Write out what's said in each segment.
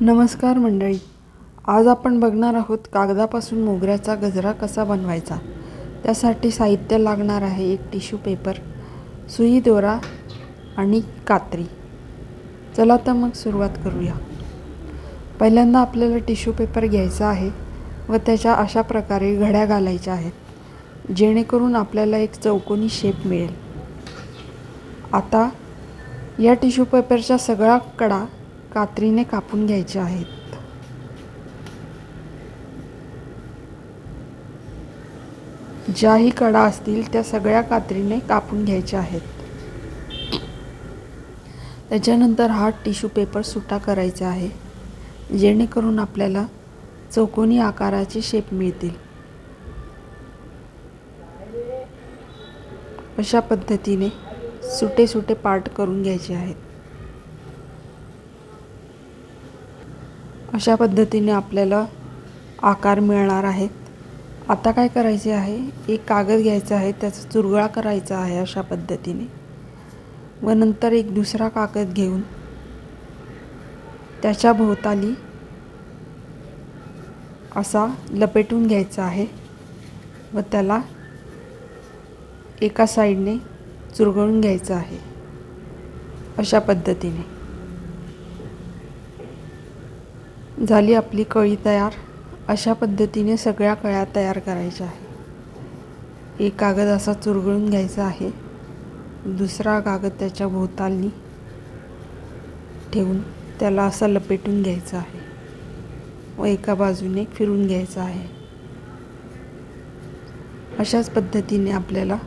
नमस्कार मंडळी. आज आपण बघणार आहोत कागदापासून मोगऱ्याचा गजरा कसा बनवायचा? त्यासाठी साहित्य लागणार आहे एक टिश्यू पेपर सुई दोरा आणि कात्री. चला तर मग सुरुवात करूया. पहिल्यांदा आपल्याला टिश्यू पेपर घ्यायचा आहे व त्याच्या अशा प्रकारे घड्या घालायच्या आहेत जेणेकरून आपल्याला एक चौकोनी शेप मिळेल. आता या टिश्यू पेपरच्या सगळा कडा कात्रीने कापून घ्यायचे आहेत. ज्याही कडा असतील त्या सगळ्या कात्रीने कापून घ्यायच्या आहेत. त्याच्यानंतर हा टिश्यू पेपर सुटा करायचा आहे. जेणेकरून आपल्याला चौकोनी आकाराचे शेप मिळतील. अशा पद्धतीने सुटे सुटे पार्ट करून घ्यायचे आहेत. अशा पद्धतीने आपल्याला आकार मिळणार आहेत. आता काय करायचे आहे? एक कागद घ्यायचा आहे त्याचा चुरगळा करायचा आहे अशा पद्धतीने. व नंतर एक दुसरा कागद घेऊन त्याच्या भोवताली असा लपेटून घ्यायचा आहे व त्याला एका साईडने चुरगळून घ्यायचं आहे अशा पद्धतीने. झाली आपली कळी तयार. अशा पद्धतीने सगळ्या कळ्या तयार करायच्या आहे एक कागद असा चुरगळून घ्यायचा आहे. दुसरा कागद त्याच्या भोवतालनी ठेवून त्याला असं लपेटून घ्यायचं आहे. व एका बाजूने फिरून घ्यायचं आहे. अशाच पद्धतीने आपल्याला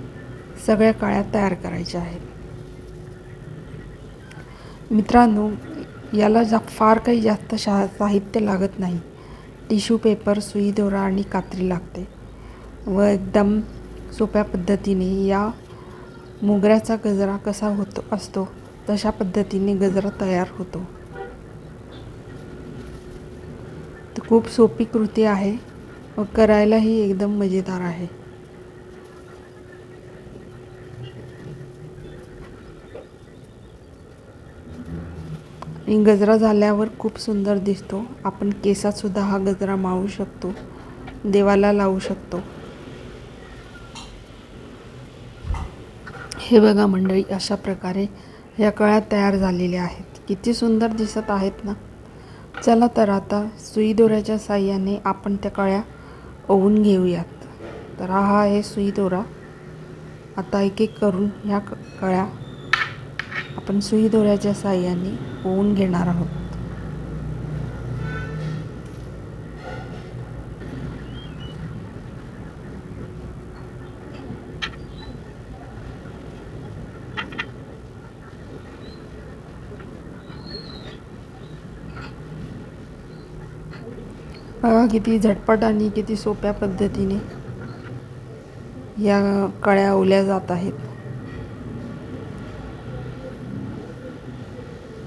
सगळ्या काळ्या तयार करायच्या आहेत. मित्रांनो याला जा फार काही जास्त शा साहित्य लागत नाही. टिश्यू पेपर सुई दोरा आणि कात्री लागते. व एकदम सोप्या पद्धतीने या मोगऱ्याचा गजरा कसा होतो असतो तशा पद्धतीने गजरा तयार होतो. खूप सोपी कृती आहे व करायलाही एकदम मजेदार आहे आणि गजरा झाल्यावर खूप सुंदर दिसतो. आपण केसातसुद्धा हा गजरा माळू शकतो. देवाला लावू शकतो. हे बघा मंडळी अशा प्रकारे या कळ्या तयार झालेल्या आहेत. किती सुंदर दिसत आहेत ना? चला तर आता सुई दोऱ्याच्या साह्याने आपण त्या कळ्या ओवून घेऊयात. तर हा आहे सुई दोरा. आता एक एक करून ह्या कळ्या आपण सुई दोऱ्याच्या साह्याने ओवून घेणार आहोत. बघा किती झटपट आणि किती सोप्या पद्धतीने या कळ्या ओल्या जात आहेत.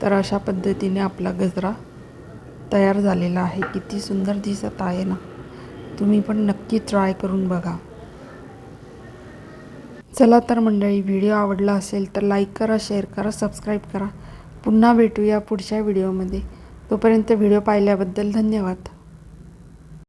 तर अशा पद्धतीने आपला गजरा तयार झालेला आहे. किती सुंदर दिसत आहे ना. तुम्ही पण नक्की ट्राय करून बघा. चला तर मंडळी व्हिडिओ आवडला असेल तर लाईक करा शेअर करा सबस्क्राईब करा. पुन्हा भेटूया पुढच्या व्हिडिओमध्ये तोपर्यंत व्हिडिओ पाहिल्याबद्दल धन्यवाद.